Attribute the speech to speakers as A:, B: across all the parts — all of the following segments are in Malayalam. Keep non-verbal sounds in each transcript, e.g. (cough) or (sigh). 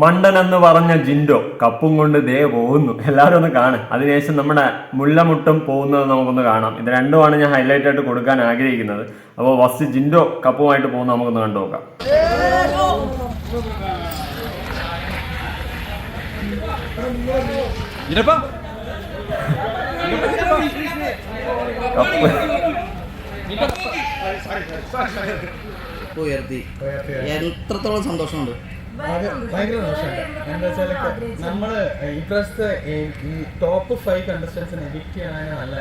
A: മണ്ടൻ എന്ന് പറഞ്ഞ ജിൻഡോ കപ്പും കൊണ്ട് ദേ പോകുന്നു. എല്ലാവരും ഒന്ന് കാണും. അതിനുശേഷം നമ്മുടെ മുല്ലമുട്ടും പോകുന്നത് നമുക്കൊന്ന് കാണാം. ഇത് രണ്ടുമാണ് ഞാൻ ഹൈലൈറ്റ് ആയിട്ട് കൊടുക്കാൻ ആഗ്രഹിക്കുന്നത്. അപ്പോൾ വസ് ജിൻഡോ കപ്പുമായിട്ട് പോകുന്ന നമുക്കൊന്ന് കണ്ടു നോക്കാം. കപ്പ്.
B: ഉയർത്തി. എത്രത്തോളം സന്തോഷമുണ്ട്?
C: ഭയങ്കര മോശമുണ്ട് എന്താ വെച്ചാൽ നമ്മൾ ഇപ്രാവശ്യത്തെ ഈ ഈ ടോപ്പ് ഫൈവ് കണ്ടസ്റ്റൻസിനെ എഡിറ്റ് ചെയ്യാൻ നല്ല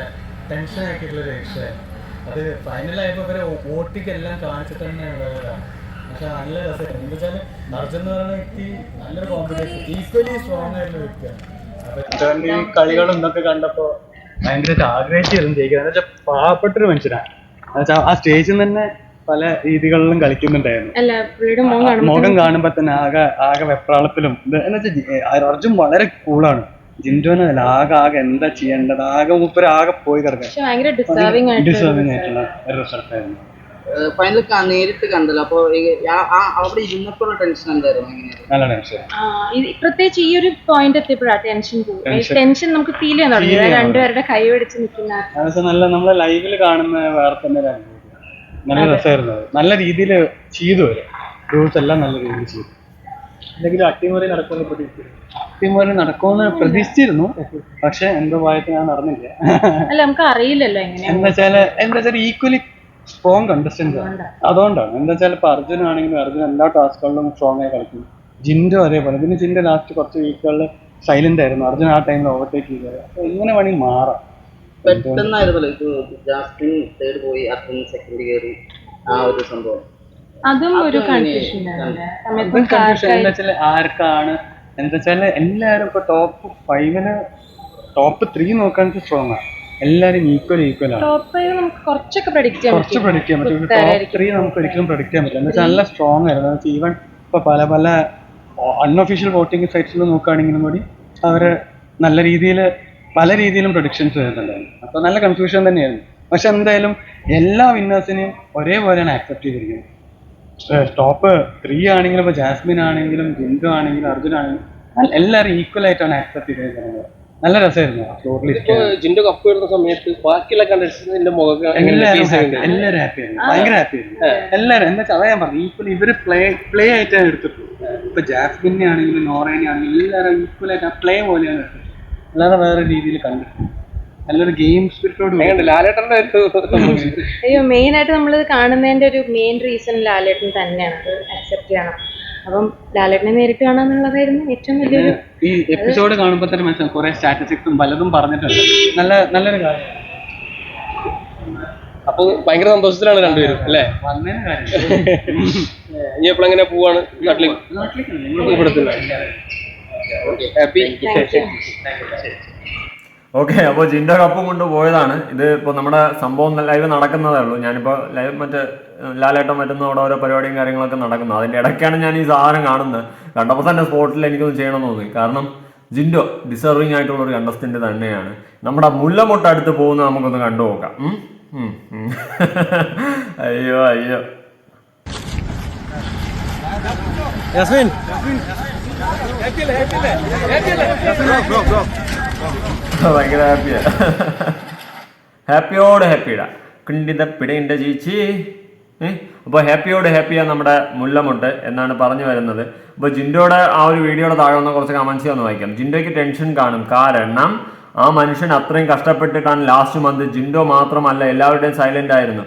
C: ടെൻഷൻ ആക്കിയിട്ടുള്ള ഒരു വിഷയമാണ് അത് ഫൈനലായപ്പോൾ ഇവരെ വോട്ടിക്ക് എല്ലാം കാണിച്ചിട്ട് തന്നെ ഉള്ളതാണ് പക്ഷെ നല്ല രസമായിരുന്നു. എന്താ വെച്ചാൽ അർജുൻ എന്ന് പറയുന്ന വ്യക്തി നല്ലൊരു കോമ്പറ്റീഷൻ ഈക്വലി സ്ട്രോങ് ആയിട്ടുള്ള വ്യക്തിയാണ്. ഈ കളികളും ഇതൊക്കെ കണ്ടപ്പോ ഭയങ്കര ആഗ്രഹിച്ചിരുന്നു ജയിക്കുന്നത്. എന്താ വെച്ചാൽ പാവപ്പെട്ടൊരു മനുഷ്യനാണ് എന്നുവെച്ചാൽ ആ സ്റ്റേജിൽ തന്നെ പല രീതികളിലും കളിക്കുന്നുണ്ടായിരുന്നു.
D: അല്ല
C: മുഖം കാണുമ്പോ തന്നെ ആകെ ആകെ വെപ്രാളത്തിലും ഇത് എന്ന് വെച്ചാൽ അർജുൻ വളരെ കൂളാണ്. ജിൻഡോനല്ല ആകെ ആകെ എന്താ ചെയ്യേണ്ടത്? ആകെ മൂപ്പര് ആകെ പോയി കിടക്കാം ആയിട്ടുള്ള ഒരു റിസൾട്ടായിരുന്നു
B: ഫൈനൽ നേരിട്ട് കണ്ടല്ലോ. അപ്പൊ ഈ- ആ- ആ അവിടെ ഇരുന്നപ്പോൾ ടെൻഷൻ എന്തായിരുന്നു എങ്ങനെയായിരുന്നു?
C: നല്ല ടെൻഷൻ
D: ആ, ഇത് പ്രത്യേകിച്ച് ഈ ഒരു പോയിന്റ് എത്തിയപ്പോഴാണ് ടെൻഷൻ. ടെൻഷൻ നമുക്ക് ഫീൽ ചെയ്യാൻ തുടങ്ങി. രണ്ടുപേരുടെ കൈ പിടിച്ച് നിൽക്കുന്ന
C: നല്ല നമ്മളെ ലൈവിൽ കാണുന്ന വേറെ തന്നെ അനുഭവം നല്ല രസമായിരുന്നു അത്. നല്ല രീതിയിൽ ചെയ്തു വരും റൂൾസ് എല്ലാം നല്ല രീതിയിൽ ചെയ്തു. എന്തെങ്കിലും അട്ടിമറി നടക്കുമെന്ന് പ്രതീക്ഷിച്ചു അട്ടിമറി നടക്കുമെന്ന് പ്രതീക്ഷിച്ചിരുന്നു. (laughs) പക്ഷെ എന്തോ ഭാഗത്ത് ഞാൻ നടന്നില്ല.
D: അല്ല നമുക്ക് അറിയില്ലല്ലോ എങ്ങനെയാ
C: എന്താ വെച്ചാൽ എന്താ വെച്ചാൽ ഈക്വലി സ്ട്രോങ് കണ്ടസ്റ്റൻസ് ആണ്. അതുകൊണ്ടാണ്. എന്താ വെച്ചാൽ ഇപ്പൊ അർജുൻ ആണെങ്കിലും അർജുൻ എല്ലാ ടാസ്കുകളിലും സ്ട്രോങ് ആയി കളിക്കും ജിൻഡോ അതേപോലെ. പിന്നെ ജിൻഡോ ലാസ്റ്റ് കുറച്ച് വീക്കുകളിൽ സൈലന്റ് ആയിരുന്നു. അർജുൻ ആ ടൈമിൽ ഓവർടേക്ക് ചെയ്തത്. അപ്പൊ എങ്ങനെ വേണമെങ്കിൽ മാറാം.
B: പെട്ടെന്നായിരുന്നല്ലോ ഇത് ജാസ്മിൻ തേർഡ് പോയി അർജുൻ സെക്കൻഡ് കയറി ആ ഒരു സംഭവം.
D: അതും ഒരു കൺഫ്യൂഷൻ
C: ആർക്കാണ് എന്താ വെച്ചാൽ എല്ലാരും ഇപ്പൊ ടോപ്പ് ഫൈവിന് ടോപ്പ് ത്രീ നോക്കാൻ സ്ട്രോങ് ആണ് എല്ലാരും ഈക്വൽ ഈക്വൽ ആണ്.
D: ടോപ്പ് നമുക്ക് കുറച്ചൊക്കെ പ്രഡിക്റ്റ് ചെയ്യാൻ
C: കുറച്ച്
D: പറ്റും.
C: പ്രൊഡിക്റ്റ് ചെയ്യാൻ പറ്റും. ടോപ്പ് ത്രീ നമുക്ക് ഒരിക്കലും പ്രൊഡിക്റ്റ് ചെയ്യാൻ പറ്റില്ല. എന്ന് വെച്ചാൽ നല്ല സ്ട്രോങ് ആയിരുന്നു. ഈവൻ ഇപ്പൊ പല പല അൺഒഫീഷ്യൽ വോട്ടിംഗ് സൈറ്റ്സിൽ നോക്കുകയാണെങ്കിലും കൂടി അവർ നല്ല രീതിയിൽ പല രീതിയിലും പ്രൊഡിക്ഷൻസ് വരുന്നുണ്ടായിരുന്നു. അപ്പൊ നല്ല കൺഫ്യൂഷൻ തന്നെയായിരുന്നു. പക്ഷെ എന്തായാലും എല്ലാ വിന്നേഴ്സിനെയും ഒരേപോലെയാണ് ആക്സെപ്റ്റ് ചെയ്തിരിക്കുന്നത്. ടോപ്പ് ത്രീ ആണെങ്കിലും ഇപ്പൊ ജാസ്മിൻ ആണെങ്കിലും ബിന്ദു ആണെങ്കിലും അർജുൻ ആണെങ്കിലും എല്ലാവരും ഈക്വൽ ആയിട്ടാണ് ആക്സെപ്റ്റ് ചെയ്തിരിക്കുന്നത്. നല്ല രസമായിരുന്നു. ഫ്ലോറിൽ
E: ജിൻഡോ കപ്പ് വരുന്ന സമയത്ത് ബാക്കിയുള്ള കണ്ടസ്റ്റന്റിന്റെ
C: എല്ലാവരും ഹാപ്പിയായിരുന്നു എല്ലാവരും ഹാപ്പി ആയിരുന്നു. ഭയങ്കര ഹാപ്പി ആയിരുന്നു. എല്ലാവരും എന്താ വെച്ചാൽ അതാ ഞാൻ പറഞ്ഞു ഈക്വൽ ഇവർ പ്ലേ പ്ലേ ആയിട്ടാണ് എടുത്തിട്ടുള്ളത്. ഇപ്പൊ ജാസ്മിനെ ആണെങ്കിലും നോറേനെ ആണെങ്കിലും എല്ലാവരും ഈക്വൽ ആയിട്ട് ആ പ്ലേ പോലെയാണ് എടുത്തിട്ടുള്ളത്. അല്ലാതെ വേറെ രീതിയിൽ കണ്ടു നല്ലൊരു ഗെയിം സ്പിരിറ്റോട്
E: ലാലേട്ടന്റെ
D: അയ്യോ മെയിൻ ആയിട്ട് നമ്മൾ കാണുന്നതിന്റെ ഒരു മെയിൻ റീസൺ ലാലേട്ടൻ തന്നെയാണ്. അത് അക്സെപ്റ്റ് ചെയ്യണം. അപ്പം ലാലേട്ടനെ നേരിട്ട് കാണാന്നുള്ളതായിരുന്നു ഏറ്റവും വലിയൊരു
C: ഈ എപ്പിസോഡ് കാണുമ്പോൾ തന്നെ മനസ്സിലാവും കുറെ സ്റ്റാറ്റിസ്റ്റിക്സും പലതും പറഞ്ഞിട്ടുണ്ട്. നല്ല നല്ലൊരു കാര്യം.
E: അപ്പൊ ഭയങ്കര സന്തോഷത്തിലാണ് രണ്ടുപേരും അല്ലേ? ഇനി എപ്പോഴെങ്ങനെ പോവാണ്? നാട്ടിലേക്ക്?
C: നാട്ടിലേക്കല്ലേ
E: ഇവിടെ തന്നെ ഹാപ്പി.
A: ഓക്കെ അപ്പോൾ ജിൻഡോ കപ്പും കൊണ്ട് പോയതാണ്. ഇത് ഇപ്പോൾ നമ്മുടെ സംഭവം ലൈവ് നടക്കുന്നതേ ഉള്ളൂ. ഞാനിപ്പോൾ ലൈവ് മറ്റേ ലാലേട്ടം മറ്റുന്ന അവിടെ ഓരോ പരിപാടിയും കാര്യങ്ങളൊക്കെ നടക്കുന്നത് അതിന്റെ ഇടയ്ക്കാണ് ഞാൻ ഈ സാധനം കാണുന്നത്. കണ്ടപ്പോൾ തന്നെ സ്പോട്ടിൽ എനിക്കൊന്നും ചെയ്യണമെന്ന് തോന്നി. കാരണം ജിൻഡോ ഡിസർവിങ് ആയിട്ടുള്ള ഒരു കണ്ടസ്റ്റന്റ് തന്നെയാണ്. നമ്മുടെ മുല്ലമൊട്ട അടുത്ത് പോകുന്ന നമുക്കൊന്ന് കണ്ടു നോക്കാം. ഉം? ഉം, ഉം. (laughs) അയ്യോ അയ്യോ.
E: യാസ്മിൻ.
A: ഭയങ്കര ഹാപ്പിയാ ഹാപ്പിയോട് ഹാപ്പിയുടെ കിണ്ടിത പിടയുണ്ട് ചേച്ചി അപ്പോൾ ഹാപ്പിയോട് ഹാപ്പിയാ നമ്മുടെ മുല്ലമുട്ട് എന്നാണ് പറഞ്ഞു വരുന്നത്. അപ്പോൾ ജിൻഡോയുടെ ആ ഒരു വീഡിയോയുടെ താഴെ വന്ന കുറച്ച് കമൻസ് ഒന്ന് വായിക്കാം. ജിൻഡോയ്ക്ക് ടെൻഷൻ കാണും. കാരണം ആ മനുഷ്യൻ അത്രയും കഷ്ടപ്പെട്ടിട്ടാണ് ലാസ്റ്റ് മന്ത് ജിൻഡോ മാത്രമല്ല എല്ലാവരുടെയും സൈലന്റ് ആയിരുന്നു.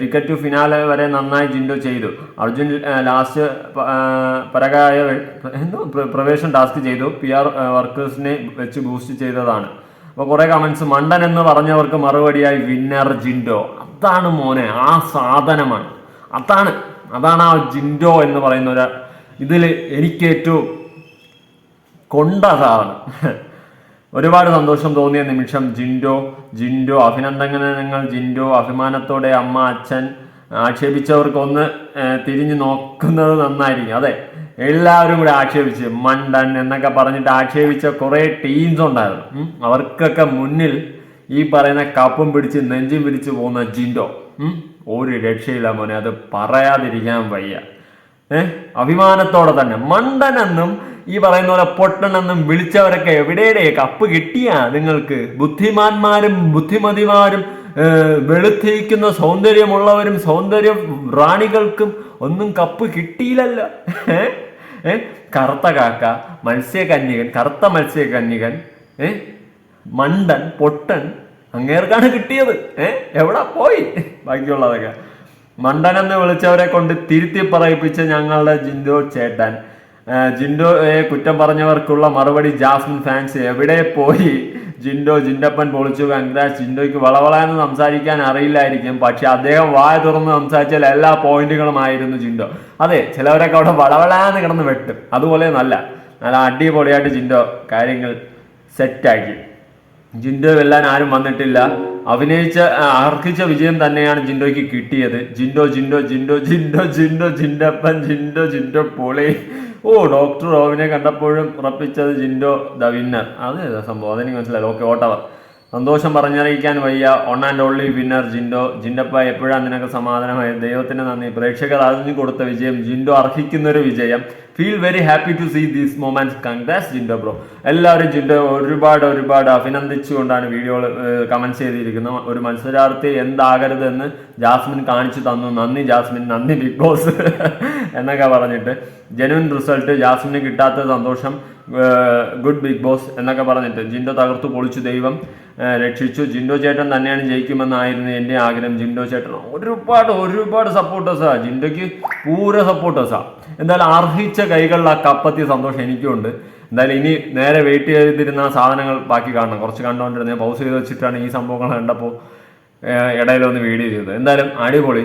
A: ടിക്കറ്റ് ടു ഫിനാലെ വരെ നന്നായി ജിൻഡോ ചെയ്തു. അർജുൻ ലാസ്റ്റ് പരകായ എന്തോ പ്ര- പ്രവേശം ടാസ്ക് ചെയ്തു. പി ആർ വർക്കേഴ്സിനെ വെച്ച് ബൂസ്റ്റ് ചെയ്തതാണ്. അപ്പോൾ കുറേ കമൻസ് മണ്ടൻ എന്ന് പറഞ്ഞവർക്ക് മറുപടിയായി വിന്നർ ജിൻഡോ. അതാണ് മോനെ ആ സാധനമാണ്. അതാണ് അതാണ് ആ ജിൻഡോ എന്ന് പറയുന്ന ഒരു ഇതിൽ എനിക്ക് ഏറ്റവും കൊണ്ട സാധനം. ഒരുപാട് സന്തോഷം തോന്നിയ നിമിഷം ജിൻഡോ ജിൻഡോ അഭിനന്ദനങ്ങൾ ജിൻഡോ അഭിമാനത്തോടെ അമ്മ അച്ഛൻ ആക്ഷേപിച്ചവർക്കൊന്ന് തിരിഞ്ഞു നോക്കുന്നത് നന്നായിരിക്കും. അതെ എല്ലാവരും കൂടെ ആക്ഷേപിച്ച് മണ്ടൻ എന്നൊക്കെ പറഞ്ഞിട്ട് ആക്ഷേപിച്ച കുറേ ടീംസ് ഉണ്ടായിരുന്നു. അവർക്കൊക്കെ മുന്നിൽ ഈ പറയുന്ന കപ്പും പിടിച്ച് നെഞ്ചും പിടിച്ച് പോകുന്ന ജിൻഡോ. ഒരു രക്ഷയില്ല മോനെ അത് പറയാതിരിക്കാൻ വയ്യ. ഏഹ് അഭിമാനത്തോടെ തന്നെ മണ്ടനെന്നും ഈ പറയുന്ന പോലെ പൊട്ടണെന്നും വിളിച്ചവരൊക്കെ എവിടെയുടെ കപ്പ് കിട്ടിയാ നിങ്ങൾക്ക്? ബുദ്ധിമാന്മാരും ബുദ്ധിമതിമാരും വെളുത്തിരിക്കുന്ന സൗന്ദര്യമുള്ളവരും സൗന്ദര്യ റാണികൾക്കും ഒന്നും കപ്പ് കിട്ടിയില്ലല്ലോ. കറുത്ത കാക്ക മത്സ്യകന്യകൻ കറുത്ത മത്സ്യകന്യകൻ മണ്ടൻ പൊട്ടൻ അങ്ങേർക്കാണ് കിട്ടിയത്. എവിടെ പോയി? ബാക്കിയുള്ളതൊക്കെ. മണ്ടനെന്ന് വിളിച്ചവരെ കൊണ്ട് തിരുത്തി പറയിപ്പിച്ച ഞങ്ങളുടെ ജിന്ദു ചേട്ടൻ. ജിൻഡോയെ കുറ്റം പറഞ്ഞവർക്കുള്ള മറുപടി ജാസ്മിൻ ഫാൻസ് എവിടെ പോയി? ജിൻഡോ ജിൻഡപ്പൻ പൊളിച്ചു. കൺഗ്രാസ് ജിൻഡോയ്ക്ക് വളവളയെന്ന് സംസാരിക്കാൻ അറിയില്ലായിരിക്കും. പക്ഷെ അദ്ദേഹം വായ തുറന്ന് സംസാരിച്ചാൽ എല്ലാ പോയിന്റുകളുമായിരുന്നു ജിൻഡോ. അതെ ചിലവരൊക്കെ അവിടെ വളവളാന്ന് കിടന്ന് വെട്ടും. അതുപോലെ നല്ല നല്ല അടിപൊളിയായിട്ട് ജിൻഡോ കാര്യങ്ങൾ സെറ്റാക്കി. ജിൻഡോ വെല്ലാൻ ആരും വന്നിട്ടില്ല. അഭിനയിച്ച അർഹിച്ച വിജയം തന്നെയാണ് ജിൻഡോയ്ക്ക് കിട്ടിയത്. ജിൻഡോ ജിൻഡോ ജിൻഡോ ജിൻഡോ ജിൻഡോ ജിൻഡപ്പൻ ജിൻഡോ ജിൻഡോ പൊളി. ഓ ഡോക്ടർ റോവിനെ കണ്ടപ്പോഴും ഉറപ്പിച്ചത് ജിൻഡോ ദ വിന്നർ. അത് സംഭവം? അതെനിക്ക് മനസ്സിലായി ഓക്കെ ഓട്ടവർ സന്തോഷം പറഞ്ഞറിയിക്കാൻ വയ്യ. One and only winner Jinto. ജിൻഡപ്പ എപ്പോഴാണ് നിനക്ക് സമാധാനമായത്? ദൈവത്തിന് നന്ദി. പ്രേക്ഷകർ അറിഞ്ഞു കൊടുത്ത വിജയം. ജിൻഡോ അർഹിക്കുന്നൊരു വിജയം. Feel very happy to see these moments congrats Jinto bro. എല്ലാവരും ജിൻഡോ ഒരുപാട് ഒരുപാട് അഭിനന്ദിച്ചുകൊണ്ടാണ് വീഡിയോകൾ കമന്റ് ചെയ്തിരിക്കുന്നത്. ഒരു മത്സരാർത്ഥി എന്താകരുതെന്ന് ജാസ്മിൻ കാണിച്ചു തന്നു. നന്ദി ജാസ്മിൻ നന്ദി ബിഗ് ബോസ് (laughs) എന്നൊക്കെ പറഞ്ഞിട്ട്. ജെനുവിൻ റിസൾട്ട് ജാസ്മിന് കിട്ടാത്ത സന്തോഷം ഗുഡ് ബിഗ് ബോസ് എന്നൊക്കെ പറഞ്ഞിട്ട്. ജിൻഡോ തകർത്തു പൊളിച്ചു ദൈവം രക്ഷിച്ചു. ജിൻഡോ ചേട്ടൻ തന്നെയാണ് ജയിക്കുമെന്നായിരുന്നു എന്റെ ആഗ്രഹം. ജിൻഡോ ചേട്ടൻ ഒരുപാട് ഒരുപാട് സപ്പോർട്ടേഴ്സാ ജിൻഡോയ്ക്ക് പൂര സപ്പോർട്ടേഴ്സാ എന്തായാലും അർഹിച്ച കൈകളിൽ ആ കപ്പത്തിയ സന്തോഷം എനിക്കുണ്ട് എന്തായാലും ഇനി നേരെ വെയിറ്റ് ചെയ്തിരുന്ന സാധനങ്ങൾ ബാക്കി കാണണം. കുറച്ച് കണ്ടുകൊണ്ടിരുന്ന പൗസ് ചെയ്ത് വെച്ചിട്ടാണ് ഈ സംഭവങ്ങൾ കണ്ടപ്പോൾ ഇടയിലൊന്ന് വീഡിയോ ചെയ്തത്. എന്തായാലും അടിപൊളി.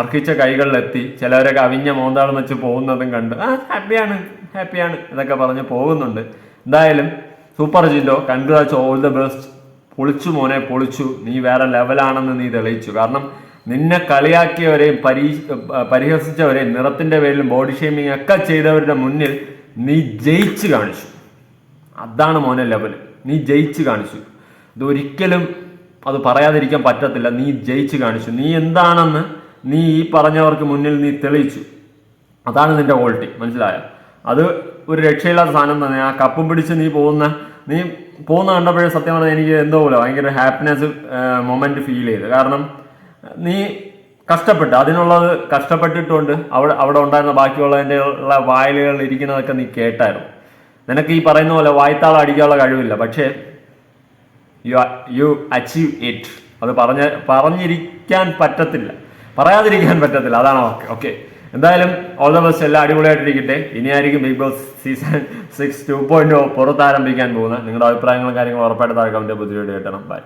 A: അർഹിച്ച കൈകളിലെത്തി ചിലവരൊക്കെ അവിഞ്ഞ മോന്താളം വെച്ച് പോകുന്നതും കണ്ട് ആ ഹാപ്പിയാണ് ഹാപ്പിയാണ് എന്നൊക്കെ പറഞ്ഞ് പോകുന്നുണ്ട്. എന്തായാലും സൂപ്പർ ജില്ലോ കൺഗ്രാറ്റ്സ് ഓൾ ദ ബെസ്റ്റ് പൊളിച്ചു മോനെ പൊളിച്ചു. നീ വേറെ ലെവലാണെന്ന് നീ തെളിയിച്ചു. കാരണം നിന്നെ കളിയാക്കിയവരെയും പരീ പരിഹസിച്ചവരെയും നിറത്തിന്റെ പേരിലും ബോഡി ഷേമിംഗ് ഒക്കെ ചെയ്തവരുടെ മുന്നിൽ നീ ജയിച്ചു കാണിച്ചു. അതാണ് മോനെ ലെവൽ നീ ജയിച്ചു കാണിച്ചു. ഇതൊരിക്കലും അത് പറയാതിരിക്കാൻ പറ്റത്തില്ല. നീ ജയിച്ചു കാണിച്ചു. നീ എന്താണെന്ന് നീ ഈ പറഞ്ഞവർക്ക് മുന്നിൽ നീ തെളിയിച്ചു. അതാണ് നിന്റെ ക്വാളിറ്റി മനസ്സിലായോ? അത് ഒരു രക്ഷയില്ലാത്ത സാധനം തന്നെ. ആ കപ്പും പിടിച്ച് നീ പോകുന്ന നീ പോകുന്ന കണ്ടപ്പോഴേ സത്യം പറഞ്ഞാൽ എനിക്ക് എന്തോ പോലെ ഭയങ്കര ഹാപ്പിനെസ് മൊമെന്റ് ഫീൽ ചെയ്ത്. കാരണം നീ കഷ്ടപ്പെട്ട് അതിനുള്ളത് കഷ്ടപ്പെട്ടിട്ടുണ്ട് അവിടെ അവിടെ ഉണ്ടായിരുന്ന ബാക്കിയുള്ളതിന്റെ ഉള്ള വായലുകളിൽ ഇരിക്കുന്നതൊക്കെ നീ കേട്ടായിരുന്നു. നിനക്ക് ഈ പറയുന്ന പോലെ വായ്ത്താളം അടിക്കാനുള്ള കഴിവില്ല പക്ഷേ യു യു അച്ചീവ് ഇറ്റ് അത് പറഞ്ഞ പറഞ്ഞിരിക്കാൻ പറ്റത്തില്ല. പറയാതിരിക്കാൻ പറ്റത്തില്ല. അതാണ് ഓക്കെ ഓക്കെ എന്തായാലും ഓൾ ദ ബെസ്റ്റ് എല്ലാം അടിപൊളിയായിട്ടിരിക്കട്ടെ. ഇനിയായിരിക്കും Bigg Boss season six two point പുറത്താരംഭിക്കാൻ പോകുന്നത്. നിങ്ങളുടെ അഭിപ്രായങ്ങളും കാര്യങ്ങളും ഉറപ്പായിട്ട് താഴെ കമന്റ് ബുദ്ധിമുട്ട് കിട്ടണം. ബൈ